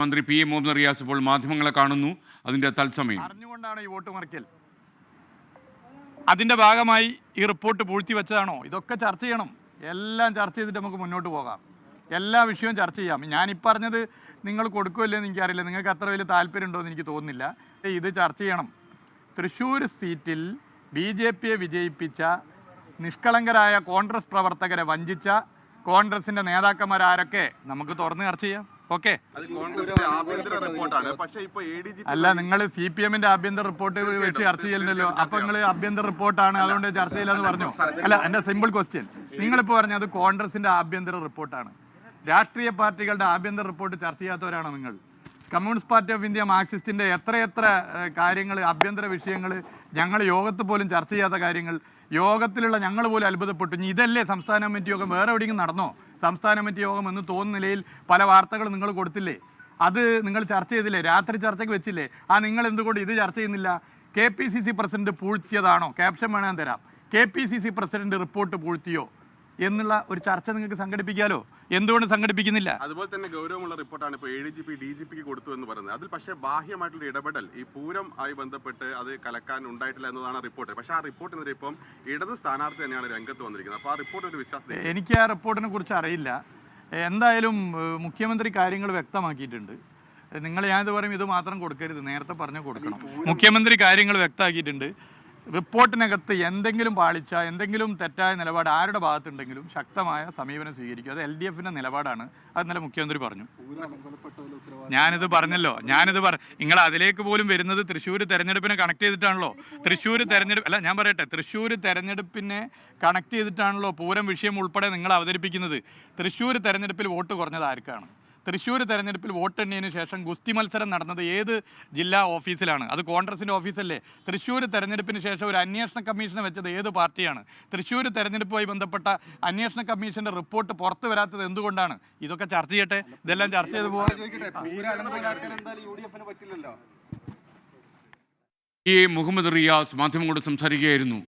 മന്ത്രി P A Muhammad Riyas ഇപ്പോൾ മാധ്യമങ്ങളെ കാണുന്നു. അതിന്റെ തത്സമയം. അറിഞ്ഞുകൊണ്ടാണ് ഈ വോട്ട് മറിക്കൽ. അതിന്റെ ഭാഗമായി ഈ റിപ്പോർട്ട് പൂഴ്ത്തി വെച്ചതാണോ? ഇതൊക്കെ ചർച്ച ചെയ്യണം. എല്ലാം ചർച്ച ചെയ്തിട്ട് നമുക്ക് മുന്നോട്ട് പോകാം. എല്ലാ വിഷയവും ചർച്ച ചെയ്യാം. ഞാൻ ഈ പറഞ്ഞത് നിങ്ങൾ കൊടുക്കുമല്ലെന്ന് എനിക്കറിയില്ല. നിങ്ങൾക്ക് അത്ര വലിയ താല്പര്യം ഉണ്ടോ എന്ന് എനിക്ക് തോന്നുന്നില്ല. ഇത് ചർച്ച ചെയ്യണം. തൃശ്ശൂർ സീറ്റിൽ ബി ജെ പിയെ വിജയിപ്പിച്ച നിഷ്കളങ്കരായ കോൺഗ്രസ് പ്രവർത്തകരെ വഞ്ചിച്ച കോൺഗ്രസിന്റെ നേതാക്കന്മാരാരൊക്കെ നമുക്ക് തുറന്ന് ചർച്ച ചെയ്യാം. ഓക്കെ. അല്ല നിങ്ങൾ സി പി എമ്മിന്റെ ആഭ്യന്തര റിപ്പോർട്ട് വെച്ച് ചർച്ച ചെയ്യുന്നല്ലോ അപ്പൊ നിങ്ങൾ ആഭ്യന്തര റിപ്പോർട്ടാണ്. അതുകൊണ്ട് ചർച്ച ചെയ്യില്ലെന്ന് പറഞ്ഞു? അല്ല എന്റെ സിമ്പിൾ ക്വസ്റ്റ്യൻ നിങ്ങളിപ്പോ പറഞ്ഞത് കോൺഗ്രസിന്റെ ആഭ്യന്തര റിപ്പോർട്ടാണ്. രാഷ്ട്രീയ പാർട്ടികളുടെ ആഭ്യന്തര റിപ്പോർട്ട് ചർച്ച ചെയ്യാത്തവരാണോ നിങ്ങൾ? കമ്മ്യൂണിസ്റ്റ് പാർട്ടി ഓഫ് ഇന്ത്യ മാർക്സിസ്റ്റിന്റെ എത്രയെത്ര കാര്യങ്ങൾ ആഭ്യന്തര വിഷയങ്ങൾ ഞങ്ങൾ യോഗത്തിൽ പോലും ചർച്ച ചെയ്യാത്ത കാര്യങ്ങൾ യോഗത്തിലുള്ള ഞങ്ങൾ പോലും അത്ഭുതപ്പെട്ടു. ഇനി ഇതല്ലേ സംസ്ഥാന കമ്മിറ്റി യോഗം? വേറെ എവിടെയെങ്കിലും നടന്നോ? സംസ്ഥാന കമ്മിറ്റി യോഗം എന്ന് തോന്നുന്ന നിലയിൽ പല വാർത്തകൾ നിങ്ങൾ കൊടുത്തില്ലേ? അത് നിങ്ങൾ ചർച്ച ചെയ്തില്ലേ? രാത്രി ചർച്ചയ്ക്ക് വെച്ചില്ലേ? ആ നിങ്ങൾ എന്തുകൊണ്ട് ഇത് ചർച്ച ചെയ്യുന്നില്ല? K P C C president പൂഴ്ത്തിയതാണോ? Caption വേണമെന്ന് തരാം. K P C C president report പൂഴ്ത്തിയോ? എന്നുള്ള ഒരു ചർച്ച നിങ്ങൾക്ക് സംഘടിപ്പിക്കാലോ? എന്തുകൊണ്ട് സംഘടിപ്പിക്കുന്നില്ല? അതുപോലെ തന്നെ ഗൗരവമുള്ള റിപ്പോർട്ടാണ് ഇപ്പോൾ A D G P D G പിക്ക് കൊടുത്തു എന്ന് പറയുന്നത്. അതിൽ പക്ഷേ ബാഹ്യമായിട്ടുള്ള ഇടപെടൽ ഈ പൂരം ആയി ബന്ധപ്പെട്ട് അത് കലക്കാൻ ഉണ്ടായിട്ടില്ല എന്നതാണ് റിപ്പോർട്ട്. പക്ഷേ ആ റിപ്പോർട്ടിനെതിരെ ഇപ്പം ഇടത് സ്ഥാനാർത്ഥി തന്നെയാണ് രംഗത്ത് വന്നിരിക്കുന്നത്. അപ്പോൾ ആ റിപ്പോർട്ട് ഒരു വിശ്വാസം എനിക്ക് ആ റിപ്പോർട്ടിനെ കുറിച്ച് അറിയില്ല. എന്തായാലും മുഖ്യമന്ത്രി കാര്യങ്ങൾ വ്യക്തമാക്കിയിട്ടുണ്ട്. നിങ്ങൾ ഞാനിത് പറയും ഇത് മാത്രം കൊടുക്കരുത്. നേരത്തെ പറഞ്ഞു കൊടുക്കണം. മുഖ്യമന്ത്രി കാര്യങ്ങൾ വ്യക്തമാക്കിയിട്ടുണ്ട്. റിപ്പോർട്ടിനകത്ത് എന്തെങ്കിലും പാളിച്ച എന്തെങ്കിലും തെറ്റായ നിലപാട് ആരുടെ ഭാഗത്തുണ്ടെങ്കിലും ശക്തമായ സമീപനം സ്വീകരിക്കും. അത് എൽ ഡി എഫിന്റെ നിലപാടാണ്. അത് ഇന്നലെ മുഖ്യമന്ത്രി പറഞ്ഞു. ഞാനിത് പറഞ്ഞല്ലോ. ഞാനിത് പറ നിങ്ങൾ അതിലേക്ക് പോലും വരുന്നത് തൃശ്ശൂർ തെരഞ്ഞെടുപ്പിനെ കണക്ട് ചെയ്തിട്ടാണല്ലോ. തൃശ്ശൂർ തെരഞ്ഞെടുപ്പ് അല്ല ഞാൻ പറയട്ടെ. തൃശ്ശൂർ തെരഞ്ഞെടുപ്പിനെ കണക്ട് ചെയ്തിട്ടാണല്ലോ പൂരം വിഷയം ഉൾപ്പെടെ നിങ്ങൾ അവതരിപ്പിക്കുന്നത് തൃശ്ശൂർ തെരഞ്ഞെടുപ്പിൽ വോട്ട് കുറഞ്ഞത് ആർക്കാണ്? തൃശ്ശൂർ തെരഞ്ഞെടുപ്പിൽ വോട്ടെണ്ണിയതിനു ശേഷം ഗുസ്തി മത്സരം നടന്നത് ഏത് ജില്ലാ ഓഫീസിലാണ്? അത് കോൺഗ്രസിന്റെ ഓഫീസല്ലേ? തൃശ്ശൂർ തെരഞ്ഞെടുപ്പിന് ശേഷം ഒരു അന്വേഷണ കമ്മീഷനെ വെച്ചത് ഏത് പാർട്ടിയാണ്? തൃശ്ശൂർ തെരഞ്ഞെടുപ്പുമായി ബന്ധപ്പെട്ട അന്വേഷണ കമ്മീഷന്റെ റിപ്പോർട്ട് പുറത്തു വരാത്തത് എന്തുകൊണ്ടാണ്? ഇതൊക്കെ ചർച്ച ചെയ്യട്ടെ. ഇതെല്ലാം ചർച്ച ചെയ്ത് പോകാം ഈ മുഹമ്മദ് റിയാസ് മാധ്യമങ്ങളോട് സംസാരിക്കുകയായിരുന്നു.